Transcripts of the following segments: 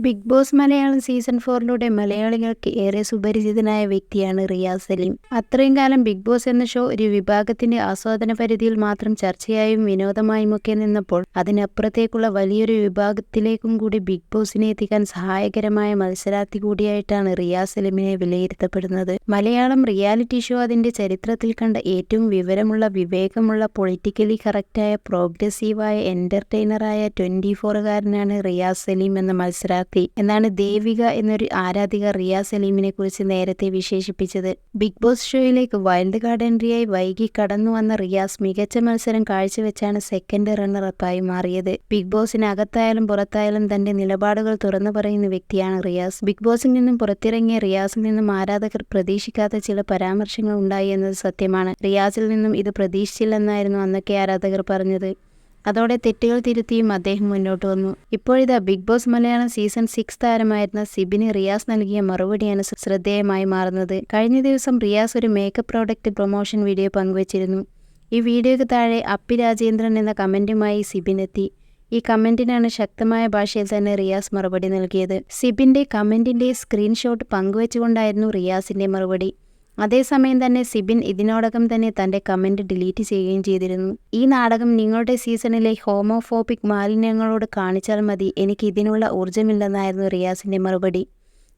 Big boss Malayalam season ഫോറിലൂടെ മലയാളികൾക്ക് ഏറെ സുപരിചിതനായ വ്യക്തിയാണ് റിയാസ് സലീം. അത്രയും കാലം ബിഗ് ബോസ് എന്ന ഷോ ഒരു വിഭാഗത്തിന്റെ ആസ്വാദന പരിധിയിൽ മാത്രം ചർച്ചയായും വിനോദമായും ഒക്കെ നിന്നപ്പോൾ അതിനപ്പുറത്തേക്കുള്ള വലിയൊരു വിഭാഗത്തിലേക്കും കൂടി ബിഗ് ബോസിനെ എത്തിക്കാൻ സഹായകരമായ മത്സരാർത്ഥി കൂടിയായിട്ടാണ് റിയാസ് സലീമിനെ വിലയിരുത്തപ്പെടുന്നത്. മലയാളം റിയാലിറ്റി ഷോ അതിന്റെ ചരിത്രത്തിൽ കണ്ട ഏറ്റവും വിവരമുള്ള വിവേകമുള്ള പൊളിറ്റിക്കലി കറക്റ്റായ പ്രോഗ്രസീവായ എന്റർടൈനറായ ട്വന്റി ഫോറുകാരനാണ് റിയാസ് സലീം എന്ന മത്സരാർത്ഥി എന്നാണ് ദേവിക എന്നൊരു ആരാധിക റിയ സലീമിനെ കുറിച്ച് നേരത്തെ വിശേഷിപ്പിച്ചത്. ബിഗ് ബോസ് ഷോയിലേക്ക് വൈൽഡ് കാർഡ് എൻട്രിയായി വൈകി കടന്നു വന്ന റിയാസ് മികച്ച മത്സരം കാഴ്ചവെച്ചാണ് സെക്കൻഡ് റണ്ണറപ്പായി മാറിയത്. ബിഗ് ബോസിനകത്തായാലും പുറത്തായാലും തന്റെ നിലപാടുകൾ തുറന്നു പറയുന്ന വ്യക്തിയാണ് റിയാസ്. ബിഗ് ബോസിൽ നിന്നും പുറത്തിറങ്ങിയ റിയാസിൽ നിന്നും ആരാധകർ പ്രതീക്ഷിക്കാത്ത ചില പരാമർശങ്ങൾ ഉണ്ടായി എന്നത് സത്യമാണ്. റിയാസിൽ നിന്നും ഇത് പ്രതീക്ഷിച്ചില്ലെന്നായിരുന്നു അന്നൊക്കെ ആരാധകർ പറഞ്ഞത്. അതോടെ തെറ്റുകൾ തിരുത്തിയും അദ്ദേഹം മുന്നോട്ട് വന്നു. ഇപ്പോഴിതാ Bigg Boss Malayalam season six താരമായിരുന്ന സിബിന് റിയാസ് നൽകിയ മറുപടിയാണ് ശ്രദ്ധേയമായി മാറുന്നത്. കഴിഞ്ഞ ദിവസം റിയാസ് ഒരു മേക്കപ്പ് പ്രോഡക്റ്റ് പ്രൊമോഷൻ വീഡിയോ പങ്കുവച്ചിരുന്നു. ഈ വീഡിയോയ്ക്ക് താഴെ അപ്പി രാജേന്ദ്രൻ എന്ന കമന്റുമായി സിബിൻ എത്തി. ഈ കമന്റിനാണ് ശക്തമായ ഭാഷയിൽ തന്നെ റിയാസ് മറുപടി നൽകിയത്. സിബിന്റെ കമന്റിന്റെ സ്ക്രീൻഷോട്ട് പങ്കുവച്ചുകൊണ്ടായിരുന്നു റിയാസിന്റെ മറുപടി. അതേസമയം തന്നെ സിബിൻ ഇതിനോടകം തന്നെ തന്റെ കമന്റ് ഡിലീറ്റ് ചെയ്യുകയും ചെയ്തിരുന്നു. ഈ നാടകം നിങ്ങളുടെ സീസണിലെ ഹോമോഫോബിക് മാലിന്യങ്ങളോട് കാണിച്ചാൽ മതി. എനിക്ക് ഇതിനുള്ള ഊർജമില്ലെന്നായിരുന്നു റിയാസിന്റെ മറുപടി.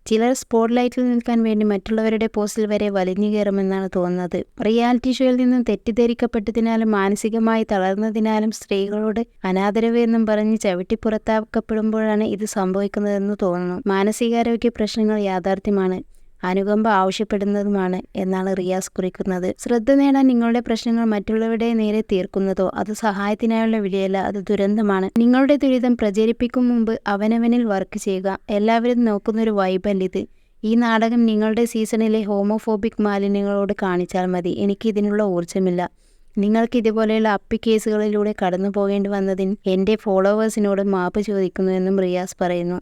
ചിലർ സ്പോട്ട് ലൈറ്റിൽ നിൽക്കാൻ വേണ്ടി മറ്റുള്ളവരുടെ പോസ്റ്റിൽ വരെ വലിഞ്ഞു കയറുമെന്നാണ് തോന്നുന്നത്. റിയാലിറ്റി ഷോയിൽ നിന്നും തെറ്റിദ്ധരിക്കപ്പെട്ടതിനാലും മാനസികമായി തളർന്നതിനാലും സ്ത്രീകളോട് അനാദരവ് എന്നും പറഞ്ഞ് ചവിട്ടി പുറത്താക്കപ്പെടുമ്പോഴാണ് ഇത് സംഭവിക്കുന്നതെന്ന് തോന്നുന്നു. മാനസികാരോഗ്യ പ്രശ്നങ്ങൾ യാഥാർത്ഥ്യമാണ്. അനുകമ്പ ആവശ്യപ്പെടുന്നതുമാണ് എന്നാണ് റിയാസ് കുറിക്കുന്നത്. ശ്രദ്ധ നേടാൻ നിങ്ങളുടെ പ്രശ്നങ്ങൾ മറ്റുള്ളവരുടെ നേരെ തീർക്കുന്നതോ അത് സഹായത്തിനായുള്ള വിലയല്ല അത് ദുരന്തമാണ്. നിങ്ങളുടെ ദുരിതം പ്രചരിപ്പിക്കും മുമ്പ് അവനവനിൽ വർക്ക് ചെയ്യുക. എല്ലാവരും നോക്കുന്നൊരു വൈബല്ലിത്. ഈ നാടകം നിങ്ങളുടെ സീസണിലെ ഹോമോഫോബിക് മാലിന്യങ്ങളോട് കാണിച്ചാൽ മതി. എനിക്ക് ഇതിനുള്ള ഊർജമില്ല. നിങ്ങൾക്ക് ഇതുപോലെയുള്ള അപ്പി കേസുകളിലൂടെ കടന്നു പോകേണ്ടി വന്നതിന് എന്റെ ഫോളോവേഴ്സിനോട് മാപ്പ് ചോദിക്കുന്നു എന്നും റിയാസ് പറയുന്നു.